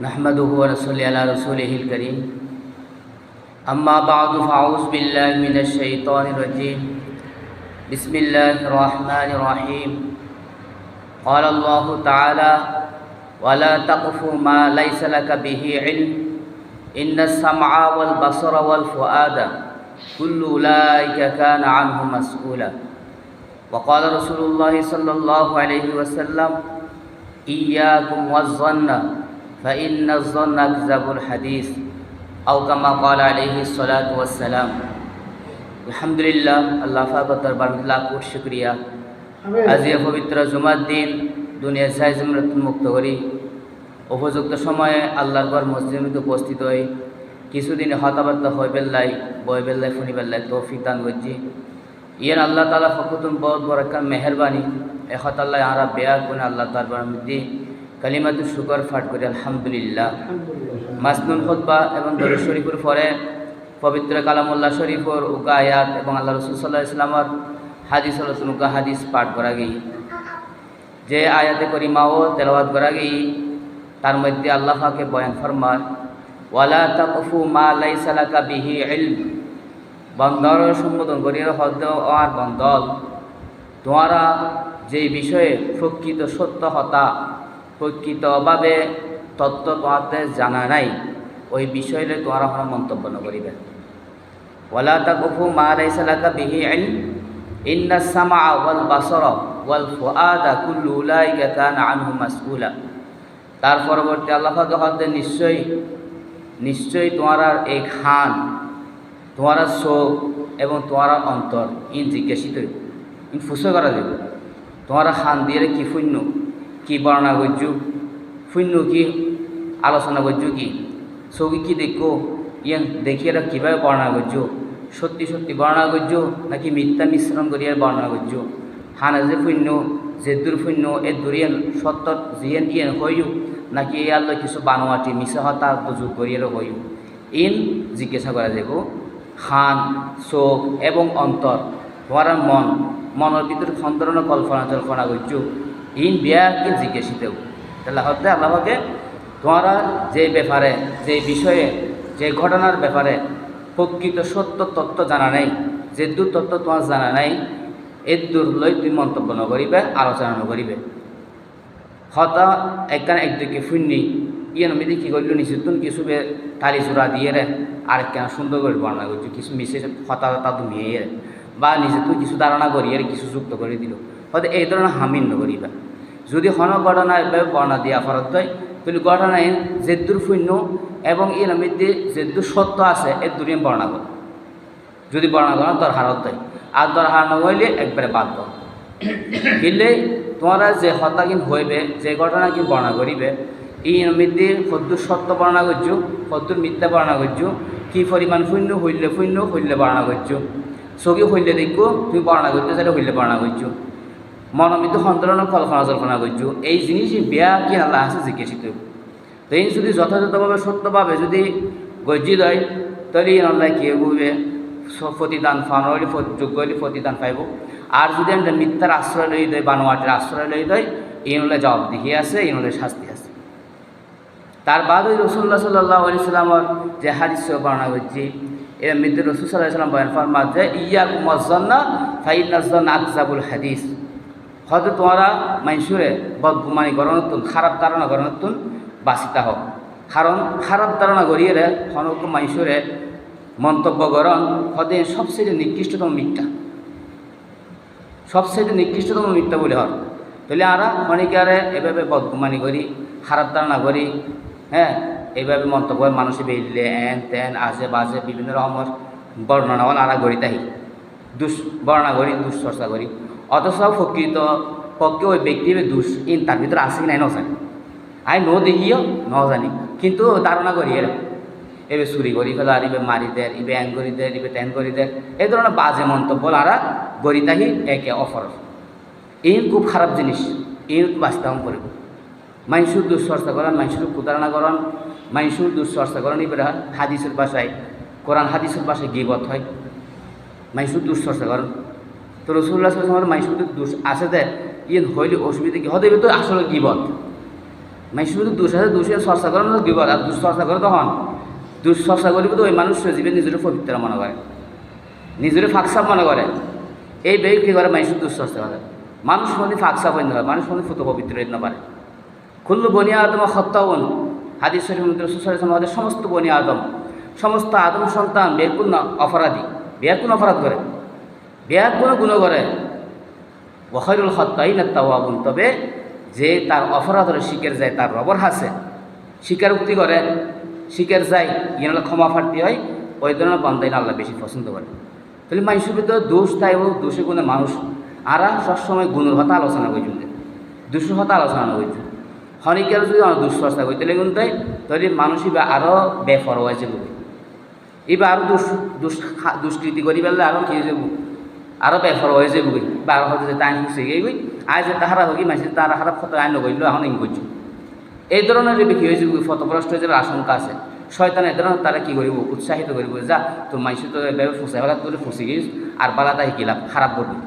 نحمده ونصلي على رسوله الكريم أما بعد فأعوذ بالله من الشيطان الرجيم بسم الله الرحمن الرحيم قال الله تعالى ولا تقف ما ليس لك به علم إن السمع والبصر والفؤاد كل أولئك كان عنه مسؤولا وقال رسول الله صلى الله عليه وسلم إياكم والظن فإن الظن أكذب الحديث أو كما قال عليه الصلاة والسلام الحمد لله الله ফাকত দরবার লাখ কোটি শুকরিয়া আজি পবিত্র জুমার দিন দুনিয়া সাইজ মৃত্যু মুক্ত করি উপযুক্ত সময়ে আল্লাহর ঘর মসজিদে উপস্থিত হই কিছুদিন হতাবার্তা হয়ে বেল্লাই বয় বেল্লাই ফুনি বেল্লাই তৌফিক দান করছি ইয়ান আল্লাহ তালা ফকুতুন বহুত বড় একটা মেহরবানি এখত আল্লাহ আরা বেয়া কোন আল্লাহ দরবার মধ্যে কালিমাতু শুকর ফাট করি, আলহামদুলিল্লাহ। মাসনুল খুতবা এবং দরুদ শরীফের পরে পবিত্র কালামুল্লাহ শরীফর উকা আয়াত এবং আল্লাহ রসুল সাল্লাহ ইসলামর হাদিস রসুল উকা হাদিস পাঠ করা গেই। যে আয়াতে করিমাও তেলাওয়াত করা গেই, তার মধ্যে আল্লাহ পাকে বয়ান ফরমার ওয়ালা তাকফু মা লাইসা লাকা বিহি ইলম। বন্দর সম্বোধন করিয়া হদ্দ আর বন্দল। তোমারা যে বিষয়ে প্রকৃত সত্য হতা প্রকৃতভাবে তত্ত্ব তোমাদের জানা নাই। ওই বিষয়ে তোমারা হন মন্তব্য নকরিবে ওয়ালা তাকফু মা লাইসা লাকা বিহি ইলম, ইন্না সামা ওয়াল বাসর ওয়াল ফুআদা কুল্লু উলাইকা কানা আনহু মাসউলা তার পরবর্তী আল্লাহ হদ্দে নিশ্চয়ই নিশ্চয়ই তোমার এই খান তোমার চোখ এবং তোমার অন্তর ইন জিজ্ঞাসিত ইন ফুসে করা যাবে। তোমার খান দিয়ে কি শূন্য? কি বর্ণনা করছু? শূন্য কি আলোচনা করছু কি? চৌকি কি দেখো? ইয়ান দেখিয়ে কীভাবে বর্ণনা করছ? সত্যি সত্যি বর্ণনা করছ নাকি মিথ্যা মিশ্রণ করিয়া বর্ণনা করছ? হানা যে শূন্য, যে দূর শূন্য, এ দূরিয়ান সত্য জিয়ান ইয়ান হইও নাকি এই আল্লাহ কিছু বানোয়াটি মিশা হতা দুযোগ করিয়ার হইও ইন জিজ্ঞাসা করা যাব খান, চোখ এবং অন্তর তোমার মন, মনের ভিতরে সন্তরণ কল্পনা জল্পনা করছ। ইন বিয়া কি জিজ্ঞাসিত তাহলে হতে আল্লাহকে তোমারা যে ব্যাপারে, যে বিষয়ে, যে ঘটনার ব্যাপারে প্রকৃত সত্য তত্ত্ব জানা নেই যে দূর তত্ত্ব তোমার জানা নাই এর দূর লই তুমি মন্তব্য নকরিবে, আলোচনা নকরিবে। হতা একখানে একদিকে ফুন্নি ইয়ে নমিদি কি করল নিশ্চিত কিছু তালি চূড়া দিয়ে রে আর কেন সুন্দর করে বর্ণনা করছ কিছু মিশে হতা দুমিয়ে রে, বা নিজে তুই কিছু ধারণা করি, আর কিছু যুক্ত করে দিল। হয়তো এই ধরনের হামিন নকরিবা। যদি হন ঘটনা এভাবে বর্ণনা দিয়া ফরত হয়, তাহলে ঘটনায় যে দূর শূন্য এবং এর মধ্যে যে দূর সত্য আছে এর দূরে বর্ণনা কর যদি বর্ণনা করা তোর হারত হয়। আর তোর হার নগইলে একবারে বাদ দাও। কিনলে তোমরা যে হত্যা কিন হইবে, যে ঘটনা কি বর্ণনা করিবে এই মধ্যে সদ্দুর সত্য বর্ণনা করছ সদ্দুর মিথ্যা বর্ণনা করছ, কি পরিমাণ শূন্য হইলে শূন্য, হইলে বর্ণনা করছ চকি হইলে দেখো, তুমি বর্ণনা করতে সেটা হইলে বর্ণনা করছ। মনোমিত সন্তরণের কল্পনা জল্পনা করছ এই জিনিসই বেয়া কি আল্লাহ আছে জিজ্ঞাসিত তো এই যদি যথাযথভাবে সত্যভাবে যদি গজ্জিত হয় তাহলে এই আল্লাহ কি বুঝবে প্রতিদান ফানো যোগ্য হইলে প্রতিদান পাইব। আর যদি আমরা মিথ্যার আশ্রয় লই দেয় বানোয়াটের আশ্রয় লই দেয় এই হলে জবাবদিহি আছে এই হলে শাস্তি আছে। তার বাদ ওই রসুল্লাহ সাল্লাহ আলি সাল্লামর যে হাদিস বর্ণনা করছি এর মৃত্যু রসুল সাল্লাহ সাল্লাম বয়ান ফরমা যে ইয়া কুমজন্না ফাইনাজন আকজাবুল হাদিস হয়তো তোমরা মাইসুরে বদগুমানি নতুন খারাপ ধারণা গরণতুন বাঁচিতা হোক কারণ খারাপ ধারণা গড়িয়ে হনক মাইসুরে মন্তব্য গরণ হতে সবচেয়ে নিকৃষ্টতম মিথ্যা। সবচেয়ে নিকৃষ্টতম মিথ্যা বলে হর। তাহলে আমরা অনেকে আরে এভাবে বদগুমানি করি, খারাপ ধারণা করি হ্যাঁ এইভাবে মন্তব্য মানুষে বেরিলে এন তেন, আজে বাজে, বিভিন্ন রকমের বর্ণনা আরা গড়ি তাহি দুষ, বর্ণনা করি দুশ্চর্চা করি। অথচ প্রকৃত পক্ষে ওই ব্যক্তি দুষ ইন তার ভিতরে আছে কি নাই নজানি। আই ন দেখিও ন জানি কিন্তু ধারণা করি এর এবে চুরি করি ফেলা আর ইবে মারি দেয় ইবে অ্যাং করি দেয় ইবে ট্যাং করি দেয় এই ধরনের বাজে মন্তব্য আরা গড়ি তাহি একে অফর এই খুব খারাপ জিনিস এই বাস্তবায়ন করিব মাইসুর দুশ্চর্চা করেন মাইসুর কুদারণা করেন মাইসুর দুশ্চর্চা করেন এবার হাদিসের বাসায় কোরআন হাদিসের বাসায় গিবত হয়। মাইসুর দুশ্চর্চা করেন তো রসুল্লাহ সাল্লামের মাইসুর দুষ আছে দে ইয়ে হইলে অসুবিধা কি? হতে তো আসলে গিবত। মানে শুধু দুশ আছে দুশে চর্চা করে না বিপদ আর দুশ্চর্চা করে তখন দুশ্চর্চা করিব তো ওই মানুষ জীবে নিজের পবিত্র মনে করে। নিজের ফাঁকসাপ মনে করে। এই বেগ কী করে? মানুষ দুশ্চর্চা করে। মানুষ মনে ফাঁকসাপ হইতে হয় মানুষ মনে ফুটো পবিত্র হইতে পারে। খুল্লু বনিয়া আদম হত্যাউন হাদিস শরীফ আমাদের সমস্ত বনি আদম, সমস্ত আদম সন্তান বেকুন অপরাধী? বেকুন অপরাধ করে। বেয়াকুন গুণ করে বখরুল হত্যাই না তাওয়াবুন তবে যে তার অপরাধের শিকার যায়, তার রবর হাসে, স্বীকারোক্তি করে, শিকার যায় ইয়ে ক্ষমা ফাটতে হয়, ওই ধরনের বান্দাই আল্লাহ বেশি পছন্দ করে তাহলে মানুষের ভিতরে দোষ তাই হোক দোষে গুণে মানুষ, আরা সবসময় গুণের হতা আলোচনা করছেন দুশো হতা আলোচনা করছেন হনিকের যদি আমার দুঃচর্চা করতে লেগুন তাই, তাহলে মানুষ এবার আরও বেফর হয়েছে বলে এবার আরও দুষ দুষ দুষ্কৃতি করি পেলে আরও হয়ে যাব? আরও বেফর হয়ে যাব বা আরও হয়তো তাই খুশি গিয়ে গই আজ যে তাহারা হোক মাসে তারা হারা ফটো আইন করল এখন ইং করছ এই ধরনের কি হয়েছে ফটোগ্রস্ত হয়ে যাওয়ার আশঙ্কা আছে। শয়তান এই ধরনের তারা কী করিব? উৎসাহিত করিব যা তোর মাইসে তো এভাবে ফুসে ফেলা, তোর ফুসে গিয়েছ আর বালা তাই কিলাম খারাপ করবি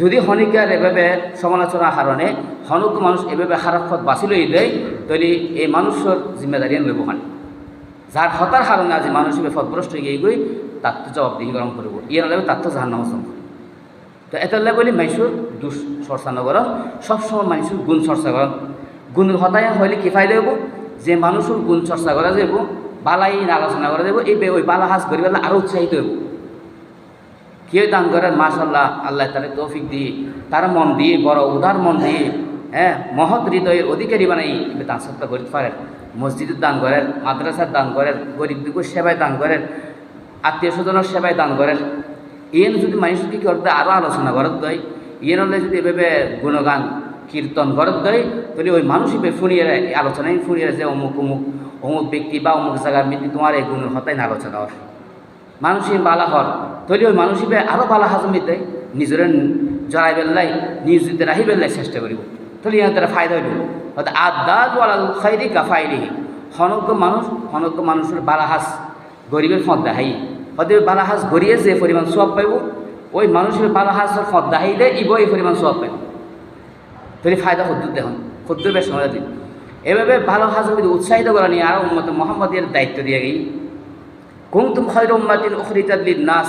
যদি হনিকার এভাবে সমালোচনার কারণে হনুক মানুষ এভাবে খারাপ পথ বাছি লই দেয়, তাহলে এই মানুষের জিম্মেদারি লইব মানে যার হতার কারণে আজি মানুষ এভাবে ফতগ্রস্ত গিয়ে গই তার তো জবাবদিহি গরম করব ইয়ে লাগবে তার তো জাহান নাম তো এটা বলি মাইসুর দুষ চর্চা নগর সবসময় মানুষের গুণ চর্চা করেন গুণের হতায় হইলে কি ফায়দা হব যে মানুষের গুণ চর্চা করা যাব বালাই আলোচনা করা যাব এই ওই বালা হাস করি পেলে আরও উৎসাহিত হব কেউ দান করেন মাশাল্লাহ আল্লাহ তারা তৌফিক দিয়ে তার মন দিয়ে বড় উদার মন দিয়ে হ্যাঁ মহৎ হৃদয়ের অধিকারী বানাই দান সত্তা করতে পারেন মসজিদের দান করেন মাদ্রাসার দান করেন গরিব দুঃখের সেবায় দান করেন আত্মীয় স্বজনের সেবায় দান করেন। ইয়েন যদি মানুষ কি করতে আরও আলোচনা করত দেয় ইয়েন হলে যদি এভাবে গুণগান, কীর্তন করত দেয় তাহলে ওই মানুষ ফুনিয়ে আলোচনায় ফুনিয়ে যে অমুক অমুক অমুক ব্যক্তি বা অমুক জায়গার ব্যক্তি তোমার এই গুণের হতাই না আলোচনা হয়। মানুষের বালা হর তাহলে ওই মানুষ আরও বালা হাজমি দেয় নিজের জড়াই বেল্লাই নিয়োজিত রাহি বেল্লাই চেষ্টা করিব। তাহলে ইহার তারা ফায়দা হইল। হয়তো আদাল ওয়ালাল খাইরি গাফাইলিহি হনজ্ঞ মানুষ হনজ্ঞ মানুষের বালাহাস গরিবের ফদ দেখাই। হয়তো বালাহাস গড়িয়ে যে পরিমাণ সব পাইব, ওই মানুষের বালাহাসের ফদ দাহিলে ইব এই পরিমাণ সব পাইব। তাহলে ফায়দা হদ্দুর দেখুন হদ্দুর বেশ সময় দিন। এভাবে ভালো হাজম উৎসাহিত করা নিয়ে আরও উন্মত মোহাম্মদের দায়িত্ব দিয়ে গেই। কুমতুম খৈর উম্মাতিন উখরিজাদলিন নাস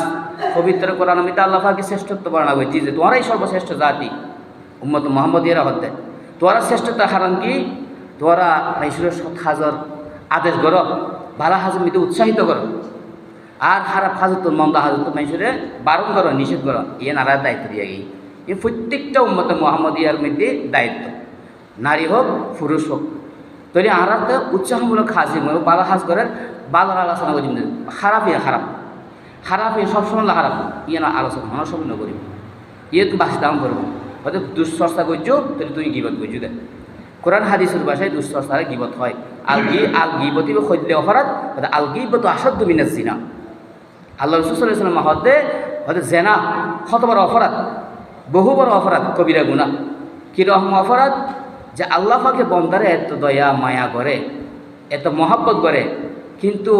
পবিত্র কোরআন আমি আল্লাহ পাকে শ্রেষ্ঠত্ব বর্ণনা করছি। যে তোমারাই সর্বশ্রেষ্ঠ জাতি, উম্মত মোহাম্মদিয়ারা হতে তোরা শ্রেষ্ঠতা হারান কি? তোরা মাইসুরের সৎ হাজর আদেশ কর ভালো হাজর মিতে উৎসাহিত কর আর খারাপ হাজর তোর মন্দ হাজর তো মাইসুরে বারণ করো, নিষেধ করো ইয়ে নারার দায়িত্ব দিয়ে গেই। এই প্রত্যেকটা উম্মত মোহাম্মদিয়ার মধ্যে দায়িত্ব। নারী হোক, পুরুষ হোক। তৈরি আর উৎসাহমূলক হাজির ভালো হাজ করেন বালার আলোচনা করি খারাপ ইয়ে খারাপ। খারাপ ইয়ে সবসময় খারাপ। ইয়ে না আলোচনা মনে সব করি। ইয়ে তুমি বাসি দাম করব। হয়তো দুশ্চর্চা করছ, তাহলে তুমি গিবত করছ দেখ। কোরআন হাদিসের ভাষায় দুশ্চর্চারে গিবত হয়। আল গি আল গিবতি খৈদ্য অপরাধ হয়তো আল গিবত আসদ মিনাজ জিনা। আল্লাহ রসুলাম হতে হয়তো জেনা কত বড় অপরাধ বহু বড় অপরাধ, কবিরা গুণা কীরকম অপরাধ? যে আল্লাহ পাকে বন্দারে এত দয়া, মায়া করে, এত মহাব্বত করে, কিন্তু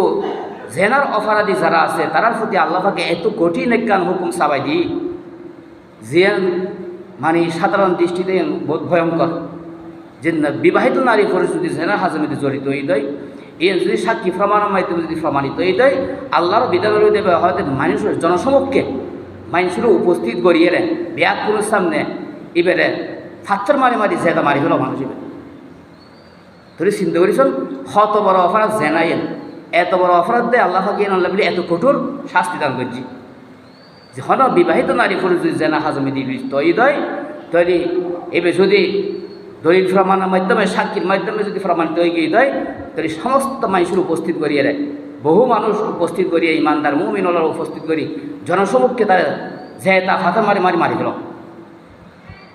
জেনার অপরাধী যারা আছে, তারার প্রতি আল্লাহকে এত কঠিন একখান হুকুম সাবাই দি যে মানে সাধারণ দৃষ্টিতে বোধ ভয়ঙ্কর। যে বিবাহিত নারী যদি জেনার হাজমিতে জড়িত এই দেয় এই যদি সাক্ষী প্রমাণের মাধ্যমে যদি প্রমাণিত দেয় আল্লাহর বিদ্যালয় দেবে হয়তো মানুষের জনসমক্ষে মানুষের উপস্থিত গড়িয়ে ব্যাগ পুরুষ সামনে এবারে ফাত্তর মারি মারি জেদা মারি হলো মানুষ এবার। তুই চিন্তা করিস কত বড় অপরাধ জেনাইন এত বড় অপরাধ দেয় আল্লাহ ফাঁকি আল্লাহ বলে এত কঠোর শাস্তি দান করছি। যে হন বিবাহিত নারী পুরুষ যদি জেনা হাজমি দিবি তৈ দয়, তৈরি এবে যদি দলিল প্রমাণের মাধ্যমে, সাক্ষীর মাধ্যমে যদি প্রমাণিত হয়ে গিয়ে দেয় তাহলে সমস্ত মানুষের উপস্থিত করিয়ে দেয়। বহু মানুষ উপস্থিত করিয়ে ইমানদার মুমিনলার উপস্থিত করি জনসমক্ষে তারা যে তা ফাঁকা মারি মারি মারি গেল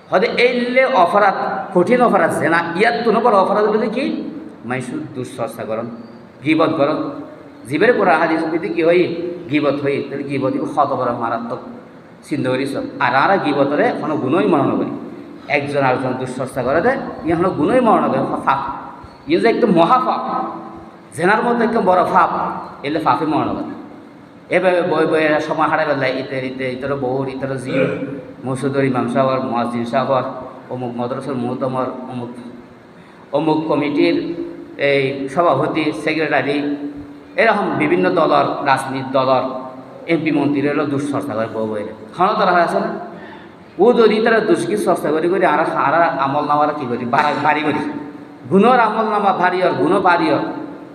হয়তো এইলে অপরাধ, কঠিন অপরাধ, জেনা, ইয়াত তো নকর অপরাধ বলে কি মাইসুর দুঃচর্চা করন গিবত করন জীবের পর হাদিস কি হই গিবত হই তাহলে গিবত শত বড় মারাত্মক। চিন্তা করিস আর আর গিবতরে কোনো গুণই মরণ করি একজন আরেকজন দুঃচর্চা করে দেয় ইয়ে হলো গুণই মরণ করে ফাপ ইয়ে যে একদম মহাফাপ জেনার মধ্যে একদম বড় ফাপ এলে ফাপে মরণ করে এভাবে বই বই সময় হারাই বেলায় ইতে ইতে, ইতর বউর, ইতর জিও মুসুদর ইমাম সাহর মহাজিন সাহর অমুক মদরসর মুহতমর, অমুক অমুক কমিটির এই সভাপতি, সেক্রেটারি, এরকম বিভিন্ন দলর রাজনীতি দলর, এমপি মন্ত্রীরও দুঃচর্চা করে বউ বইরে খানো তারা আছে না? ও যদি তারা দুষ্কি চর্চা করি করি আর আর আমল নামারা কি করি বাড়ি করি? গুণর আমল নামা ভারী আর গুণ আর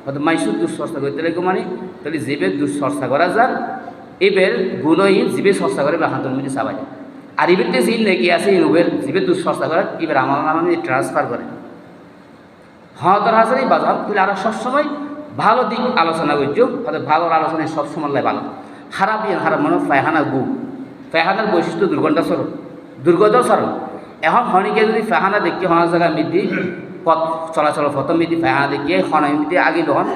হয়তো মাইসুর দুঃচর্চা করতে লাগে মানে তাহলে জীবের দুঃচর্চা করা যান। এবার গুণই জীবে চর্চা করে হাতের মধ্যে চাবাই। আর এবারতে জিন নাকি আছে ইনুবের জীবের দুঃচর্চা করে এবার আমল নামা ট্রান্সফার করে হ্যাঁ তোর হাসানি বাজার তাহলে আমরা সবসময় ভালো দিক আলোচনা করছ হয়তো ভালো আলোচনায় সবসময় ভালো খারাপ ইয়ে খারাপ মনে ফায়হানা গু। ফায়হানার বৈশিষ্ট্য দুর্গন্ধা স্বরূপ দুর্গন্ধ স্বরূপ এখন খনিকে যদি ফায়হানা দেখি হনা জায়গা মিদি পথ চলাচল পথ মিদি ফায়হানা দেখিয়ে হনা আগে তখন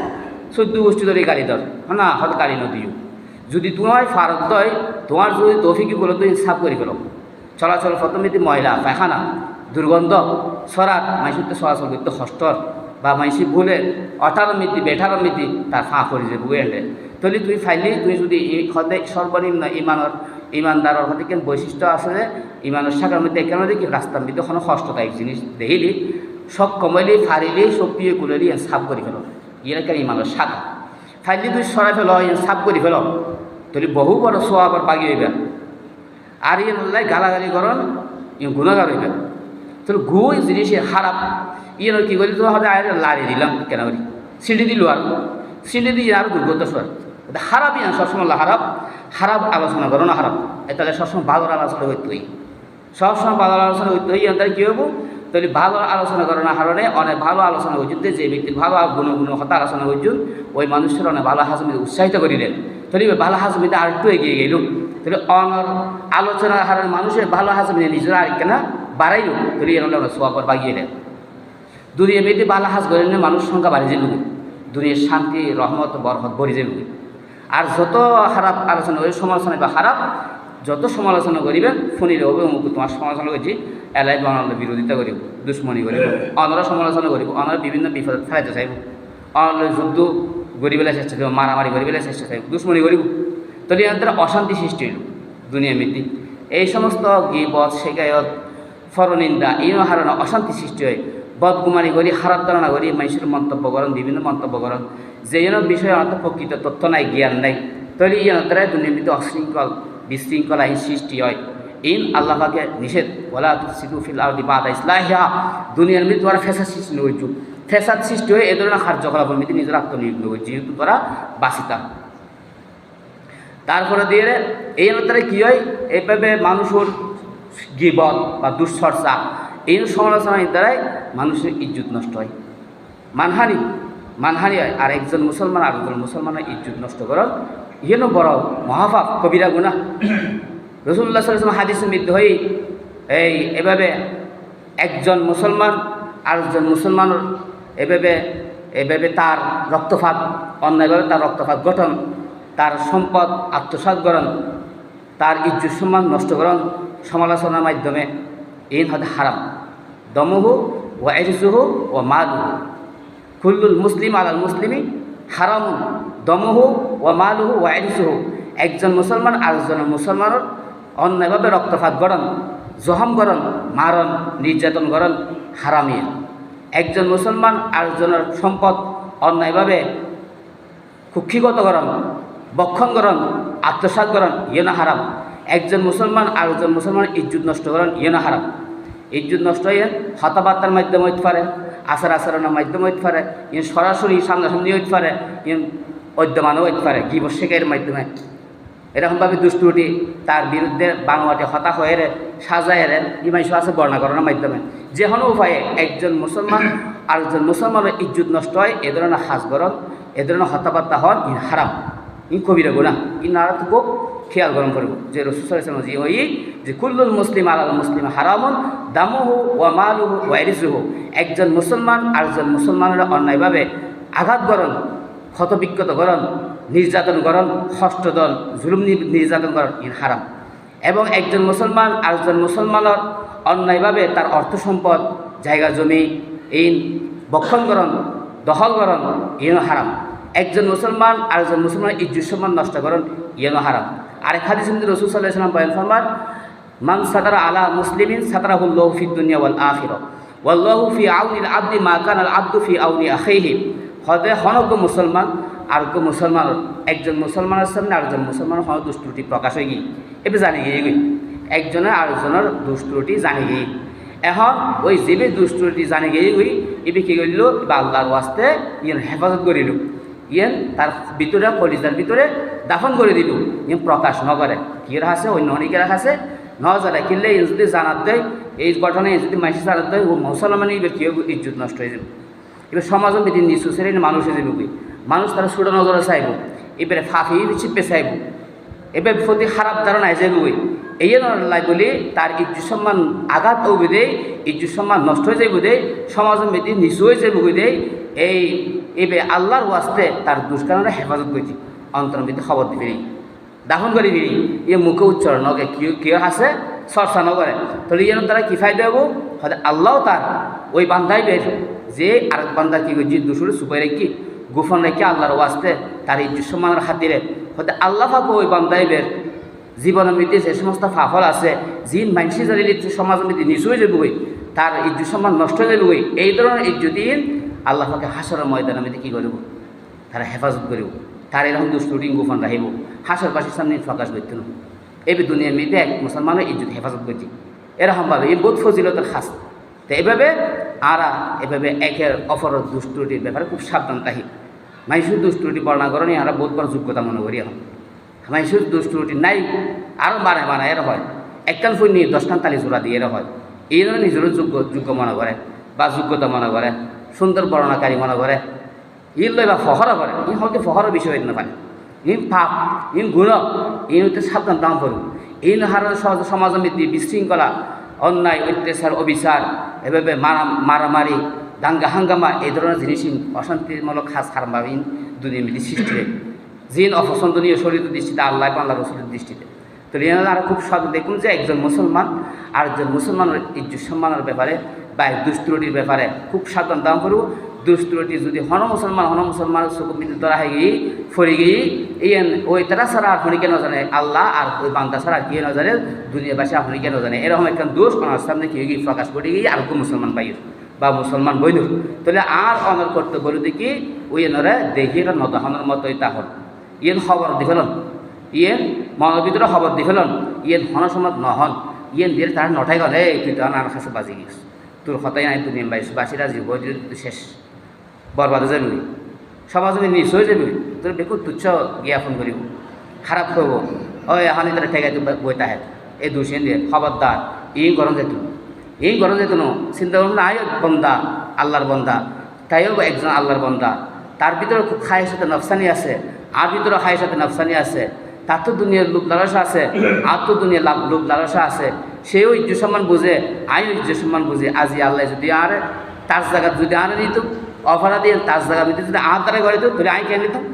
চোদ্দ গোষ্ঠী ধরে গাড়ি ধর না হয়তো গাড়ি নদীও যদি তোমার ফারত দয়, তোমার যদি তৌফিকি বলে তো ইনসাফ করে ফেলো চলাচল পথ মিদি ময়লা পায়খানা দুর্গন্ধ সরাত মাইসুতে চলাচল করতে হস্তর বা মাইসি ভুলে অঠারো মিতি বেঠারো মিতি তার ফাঁ করে যে বুয়ে এনে তাহলে তুই ফাইলি তুই যদি এই সদে সর্বনিম্ন ইমানের ইমানদারের হতে কেন বৈশিষ্ট্য আছে যে ইমানের শাখার মধ্যে কেন দেখি রাস্তার মধ্যে কোনো কষ্ট তাই জিনিস দেখিলি? সব কমাইলি ফারিলি সব পিয়ে কুলেলি সাফ করে ফেলো। ইয়ে কেন ইমানের শাখা ফাইলি তুই সরাই ফেলো সাফ করে ফেল। তাহলে বহু বড় সোয়াবার বাগি হইবে আর ইয়ে নল্লাই গালাগালি করন ইয়ে গুণাগার হইবে তাহলে গু জিনিস খারাপ ইয়ে কি করি তো হবে আর লাড়ি দিলাম কেন করি সিঁড়ি দিল আর সিঁড়ি দিয়ে আর দুর্গত সর খারাপ ইয়া সবসময় খারাপ খারাপ আলোচনা করো না খারাপ এ তাহলে সবসময় ভালো আলোচনা হইতেই সবসময় ভালো আলোচনা হইতে হই তাহলে কী হব? তাহলে ভালো আলোচনা করার কারণে অনেক ভালো আলোচনা হইছুন যে ব্যক্তির ভালো গুণ গুণ হতা আলোচনা হইছুন ওই মানুষের অনেক ভালো হাজমিতে উৎসাহিত করিলেন। তাহলে ওই ভালো হাজমিতে আর একটু এগিয়ে গেল। তাহলে অনর আলোচনার হারের মানুষের ভালো হাজমিতে নিজেরা আর কেনা বাড়াইল। তাহলে এর আমরা সোয়াপর বাগিয়ে দেন। দুনিয়া মেয়েতে বালা হাজ করেন মানুষ সংখ্যা বাড়ি যাবে দুনিয়ার শান্তি, রহমত বরহত ভরি যাবে আর যত খারাপ আলোচনা করি সমালোচনা বা খারাপ। যত সমালোচনা করিবেন শুনিলে হবে অমুক তোমার সমালোচনা করছি এলাই বানানোর বিরোধিতা করিব দুশ্মনী করিব অনরা সমালোচনা করিব অনরা বিভিন্ন বিপদত ফেলাইতে চাইব। অনরা যুদ্ধ গরিবেলা চেষ্টা করব মারামারি গরিবেলা চেষ্টা চাইব দুশ্মনী করিব। তাহলে এর অশান্তি সৃষ্টি হইল দুনিয়া মিতি এই সমস্ত গিবত শেখায়ত ফরনিন্দা এই হারানো অশান্তি সৃষ্টি হয়। বদগুমারি করি খারাপ ধারণা করি মানুষের মন্তব্য করেন বিভিন্ন মন্তব্য করেন। যে যেন বিষয়ে অত প্রকৃত তথ্য নাই জ্ঞান নাই তাহলে ইয়ার দ্বারা দুনিয়ামিতে অশৃঙ্খল বিশৃঙ্খলা সৃষ্টি হয়। ইন আল্লাহকে নিষেধ বলা সিদুফিল আউদি বাদা ইসলাহিয়া দুনিয়ার মধ্যে তোরা ফেসাদ সৃষ্টি হয়েছু ফেসাদ সৃষ্টি হয়ে এ ধরনের কার্যকলাপের মধ্যে নিজের আত্মনিয়োগ হয়েছে যেহেতু তোরা বাসিতা। তারপরে দিয়ে এই অনুসারে কী হয়? এইভাবে মানুষের গিবল বা দুঃচর্চা এই সমালোচনার দ্বারাই মানুষের ইজ্জত নষ্ট হয়। মানহানি মানহানি হয়। আর একজন মুসলমান আর একজন মুসলমানের ইজ্জত নষ্ট করেন ইহেন বড় মহাপাপ কবিরা গুণা রসুল্লাহ সাল্লাম হাদিস মৃত্যু হই এই, এভাবে একজন মুসলমান আর একজন মুসলমানের এভাবে এভাবে তার রক্তপাত অন্যায়ভাবে তার রক্তপাত গঠন, তার সম্পদ আত্মসাৎ করেন তার ইজ্জত সম্মান নষ্ট করেন সমালোচনার মাধ্যমে এই হতে হারাম, দমহু ও এরিসুহু ও মালুহু। কুল্লুল মুসলিম আলাল মুসলিমি হারাম দমহু ও মালুহু ও এরিসুহু একজন মুসলমান আরেকজন মুসলমানের অন্যায়ভাবে রক্তপাত গড়ন জহম গরণ মারণ নির্যাতন গরণ হারামিয়া একজন মুসলমান আরেকজনের সম্পদ অন্যায়ভাবে কুক্ষিগত গরণ বক্ষণ গরণ আত্মসাত গরণ ইয়েনা হারাম। একজন মুসলমান আর একজন মুসলমানের ইজ্জত নষ্ট করেন ইয়েনা হারাম। ইজ্জত নষ্ট হয়ে হতাবার্তার মাধ্যমে হইতে পারে। আচার আচরণের মাধ্যমে হইতে পারে ইয়ে সরাসরি সামনাসামনি হইতে পারে ইয়ে অদ্যমানও হইতে পারে গিবশেকের মাধ্যমে। এরকমভাবে দুষ্টুটি তার বিরুদ্ধে বাংলাটি হতাশ হয়ে সাজায় ইমাইশু আছে বর্ণাকরণের মাধ্যমে। যে কোনো উপায়ে একজন মুসলমান আর একজন মুসলমানের ইজ্জত নষ্ট হয়, এ ধরনের হাজগরণ এ ধরনের হতাবার্তা হন হারাম। কবিরা গুণা ই নারা তো খেয়াল গরম করব। যে রসুসাল্লাম জি ওই যে কুল্লুল মুসলিম আলাল মুসলিম হারামন, দামহু ওয়া মালুহু ওয়া এরিসুহু একজন মুসলমান আর একজন মুসলমানের অন্যায়ভাবে আঘাত গরণ, ক্ষতবিক্ষত গরণ, নির্যাতন গরণ হস্তদন জুলুম নির্যাতন গরণ ইন হারাম। এবং একজন মুসলমান, আরেকজন মুসলমানের অন্যায়ভাবে তার অর্থ সম্পদ, জায়গা, জমি ইন বক্ষণকরণ দখলকরণ ইন হারাম। একজন মুসলমান, আরেকজন মুসলমান ইজ্জুর সম্মান নষ্ট করেন ইয়েন হারাম। আরেক হাদিস রসুল সাল্লাহ সাল্লাম বয়ান ফরমান, মান সাতারা আলা মুসলিমিন সাতারাহুল্লাহ ফিদ দুনিয়া ওয়াল আখির, ওয়াল্লাহু ফি আউনিল আব্দি মা কানাল আব্দু ফি আউনি আখাইহি হদে হনজ্ঞ মুসলমান, আরোগ্য মুসলমান, একজন মুসলমানের সামনে আরেকজন মুসলমান হন দুষ্টুটি প্রকাশ হয়ে গিয়ে এবার জানি গিয়ে গই একজনের আরেকজনের দুষ্টুটি জানি গিয়ে এখন ওই যেবে দুষ্টুটি জানি গিয়ে গই এবে কি করল? বা আল্লাহর ওয়াস্তে ইয়েন হেফাজত করিল। ইয়েন তার ভিতরে কলিজার ভিতরে দাফন করে দিল। ইয়েন প্রকাশ নগরে কি আছে অন্য অনেকের আছে নজারা কিনলে যদি জানাত দেয়, এই ঘটনায় যদি মাইসি জানাত দেয়, ও মুসলমান এবার কি হবে ইজ্জত নষ্ট হয়ে যাবে। এবার সমাজের বিধি নিচু শ্রেণির মানুষ হয়ে যাবে মানুষ তারা ছোটো নজরে চাইব। এবারে ফাঁফি চিপে চাইব। এবার প্রতি খারাপ ধারণা এসে গই এই লাই বলি, তার ইজ্জু সম্মান আঘাত ও দেয় ইজ্জু সম্মান নষ্ট হয়ে যাইব দেয় সমাজের বিধি নিচু হয়ে যাইব দেয় এই এবার আল্লাহর ওয়াস্তে তার দুষ্কারণে হেফাজত করছি অন্তর মধ্যে খবর দিবি দাফন করে দিবি ইয়ে মুখে উচ্চারণ নগে কিয় কিয় আছে চর্চা নকরে তাহলে ইয়ের দ্বারা কি ফায়দা হব? হয়তো আল্লাহ তার ওই বান্ধাই বের। যে আরেক বান্ধা কি যে দুসুরে সুপাই রেখি গোপন রেখে আল্লাহর ওয়াস্তে তার ইজ্জুর সম্মানের খাতিরে। হয়তো আল্লাহ ফাঁকো ওই বান্ধাই বের। জীবনের মধ্যে যে সমস্ত ফাফল আছে, জিন, মানসি সমাজের মধ্যে নিচু হয়ে যাবই তার ইজ্জুর সম্মান নষ্ট হয়ে যাবই এই ধরনের ইজ্জুদ্দিন আল্লাহ ফাঁকে হাসরের ময়দানের মধ্যে কী করব তারা হেফাজত করিব তার এরকম দুষ্টুটি গোপন রাখিব হাসর পাশের সামনে প্রকাশ করতে না। এবার দুনিয়ার মেয়েতে এক মুসলমানের ইজ্জত হেফাজত করছি। এরকমভাবে এই বোধ ফজিলতের খাস। তো এইভাবে আরা এভাবে একের অপরের দুষ্টুটির ব্যাপারে খুব সাবধান তাহি মাইসুর দুষ্টুটি বর্ণনা করেনি আমরা বোধ বড় যোগ্যতা মনে করি এখন মাইসুর দুষ্টুটি নাই আরও বানায় বানায় এর হয়। একখান ফুল নিয়ে দশখান তালি জোড়া দিয়ে এর হয়। এই জন্য নিজেরও যোগ্য যোগ্য মনে করে বা যোগ্যতা মনে করে। সুন্দর বর্ণনাকারী মনে করে। ইন লই বা ফহর করে। ই হয়তো ফহর বিষয় না পারে। ইন পাপ, ইন গুণ, ইন হইতে সাবধান দাম করুন ইন হার সমাজ সমিতি বিশৃঙ্খলা, অন্যায়, অত্যাচার, অবিচার, এভাবে মারা, মারামারি, দাঙ্গা হাঙ্গামা, এই ধরনের জিনিস অশান্তিমূলক খাস খারাপভাবে ইন দুনিয়া মিলি সৃষ্টি জিন অপছন্দনীয় শরীর দৃষ্টিতে, আল্লাহ আল্লাহ রসুলের দৃষ্টিতে। তো রিয়ানা আর খুব সব দেখুন যে একজন মুসলমান আর একজন মুসলমানের ইজ্জত সম্মানের ব্যাপারে বা দুষ্টুটির ব্যাপারে খুব সাবধান। দাম করব দুষ্টুটি যদি হন মুসলমান হন মুসলমান চকু বিদ্যুৎ ধরা হয়ে গিয়ে ফরি গিয়ে এই ওই তারা ছাড়া আর কেন জানে আল্লাহ আর ওই বান্দা ছাড়া কে ন জানে দুনিয়াবাসী আপনি কেন জানে এরকম একটা দোষ আমার সামনে কি গিয়ে প্রকাশ করে গিয়ে আর মুসলমান পাই বা মুসলমান বইল। তাহলে আর অনর করতে বলে দেখি, ওই এনরে দেখি এটা নদহনের মতোই তাহল। ইয়েন খবর দি ফেলন ইয়েন মনের ভিতরে খবর দি ফেলন ইয়েন হন সময় নহন ইয়েন দিয়ে তার নটাই গেল, এই তুই তো আমার কাছে বাজি গিয়েছ তোর কথাই নাই তুই বাইশ বাসিরা জীব শেষ। বরবাদ হয়ে যাবি। সমাজ যদি নিচ হয়ে যাবি তোর বেকু তুচ্ছ জ্ঞাপন করিব খারাপ করব ওই এখন তারা ঠেকাই বই তাহে। এই দুষেন দিয়ে খবরদার এই গরম যেত এই গরম যেত চিন্তা করুন না আয় বন্দা আল্লাহর বন্দা। তাইও একজন আল্লাহর বন্দা। তার ভিতরে খুব খায়ের সাথে নফসানি আছে। আর ভিতরে খায়ের সাথে নফসানি আছে। তার তো দুনিয়ার লোক লালসা আছে আর তো দুনিয়ার লাভ লোক লালসা আছে। সেও ইজ্জু সম্মান বুঝে, আমিও ইজ্জু সম্মান বুঝে। আজি আল্লাহ যদি আর, তার জায়গা যদি আনে নিত, অফারা দিয়ে তার জায়গা ভিতরে যদি আর তারা করে দিত, তাহলে আই কে নিতাম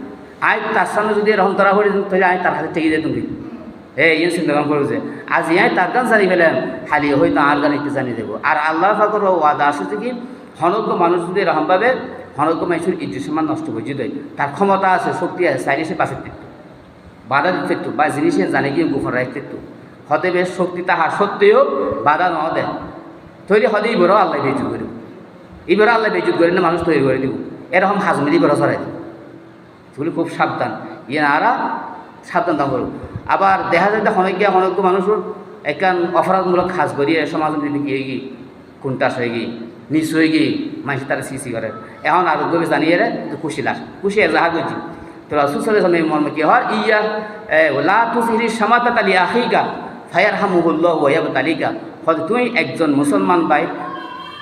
আই তার সামনে যদি এরকম তারা করে দিত, তাহলে আই তার হাতে ঠেকে যেত হে ইয়ে চিন্তা করেন যে, আজ ইয়াই তার গান জানি ফেলেন, খালি হয়তো আর গান একটু জানিয়ে দেবো। আর আল্লাহ ফাকর ওয়াদা আসছে কি হনজ্ঞ মানুষ যদি এরকমভাবে হনজ্ঞ মানুষের ইজ্জত সম্মান নষ্ট করে যদি তার ক্ষমতা আছে, শক্তি আছে, চাইলে সে পাশে বাধা দিতে বা জিনিসে জানে গিয়ে গোপন রাখতে হতে বেশ শক্তি তাহা সত্ত্বেও বাধা ন দেয় তৈরি হতে এবারও আল্লাহ বেজুত করিব এবারও আল্লাহ বেজুত করে না মানুষ তৈরি করে দিব। এরকম হাজমেরি বড় ছড়াই দিব। সেগুলি খুব সাবধান। ইয়ে আরা সাবধান দাম করব আবার দেখা যায় অনেক গিয়ে অনেক মানুষের একান অপরাধমূলক খাস করিয়ে সমাজ গিয়ে গিয়ে কোনটাস হয়ে গিয়ে নিচ হয়ে গিয়ে মানুষ তারা সৃষ্টি করে। এখন আর জানিয়ে খুশি লাস খুশি যাহা করছি তো রাসুল সাল্লাহ মর্ম কি ইয়া লা তুসিরি সামাতা তালি আখিকা ফায়ার হামুহুল্লাহ ওয়াব তালিকা হয়তো তুই একজন মুসলমান পাই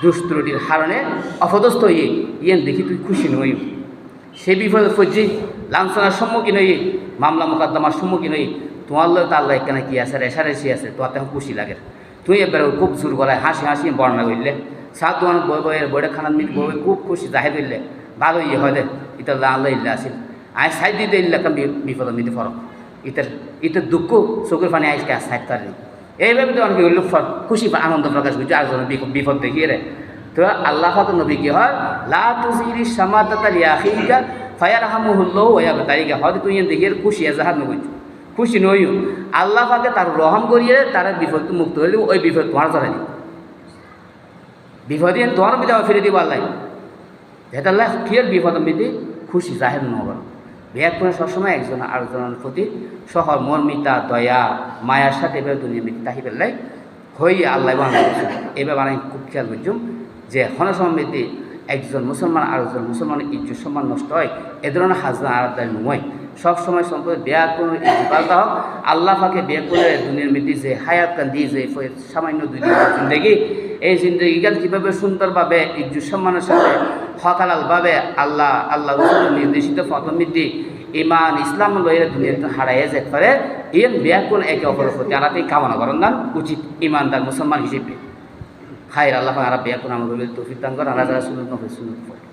দুষ্ট্রুটির হারণে অপদস্থ হয়ে, ইয়েন দেখি তুই খুশি নই। সে বিপদ ফজি লাঞ্ছনার সম্মুখীন হই মামলা মোকদ্দমার সম্মুখীন হই তোমার লোক তার লোক এখানে কি আছে? রেশারেশি আছে তোমার তেমন খুশি লাগে। তুই এবার খুব জোর গলায় হাসি হাসি বর্ণনা করলে। সাত দোয়ান বই বইয়ের বইটা খানার মিট বই খুব খুশি জাহে দিলে ভালো ইয়ে হয় দে এটা আল্লাহ ইল্লা আসিল। আয় সাইড দিতে ইল্লা কাম বিপদ মিতে ফরক ইতার ইতার দুঃখ চোখের পানি আইসকে আর সাইড তার এইভাবে তো অনেকে লোক খুশি আনন্দ প্রকাশ করছে, আর বিপদ দেখিয়ে রে তো আল্লাহ ফাতুর নবী কি হয়? লা তুজিরি সামাদাতা লিয়াখিকা ফায়ার হামুহুল্লাহ ওয়া তারিকা হয়তো তুই দেখিয়ে খুশি এজাহার নবইছ খুশি নইও আল্লাহ ফাকে তার রহম করিয়ে তারা বিপদ মুক্ত হইলে ওই বিপদ তোমার ধরে বিপদে তোমার বিধা ফিরে দিব আল্লাহ। যেটাল্লাহ ফির বিপদ মিদি খুশি জাহের নগর। বিয়াক করে সবসময় একজন আরেকজনের প্রতি সহ মর্মিতা দয়া, মায়ার সাথে এভাবে দুনিয়া মিতি তাহি পেলাই হই আল্লাহ এভাবে আমি খুব খেয়াল করছুম যে হন সমৃদ্ধি একজন মুসলমান, আরেকজন মুসলমানের ইজ্জত সম্মান নষ্ট হয়, এ ধরনের হাজনা আলাদা নয় সবসময় সম্পর্কে বেয়া কোনো পাল্টা হোক, আল্লাহ ফাঁকে বিয়ে করে দুনিয়ার মধ্যে যে হায়াত কান দিয়ে যে সামান্য দুই জিন্দগি, এই জিন্দগিকাল কীভাবে সুন্দরভাবে, ইজ্জত সম্মানের সাথে হকালালভাবে আল্লাহ আল্লাহ নির্দেশিত ফতমিদ্দি ইমান ইসলাম লইলে দুনিয়াতে হারাইয়া যেতে পারে ইন বিয়া কোন একে অপরের প্রতি আনাতে কামনা করেন না, উচিত ইমানদার মুসলমান হিসেবে। খায়ের, আল্লাহ আরা বিয়া কোন আমাদের তৌফিক দান করেন। আল্লাহ সুনত পড়ে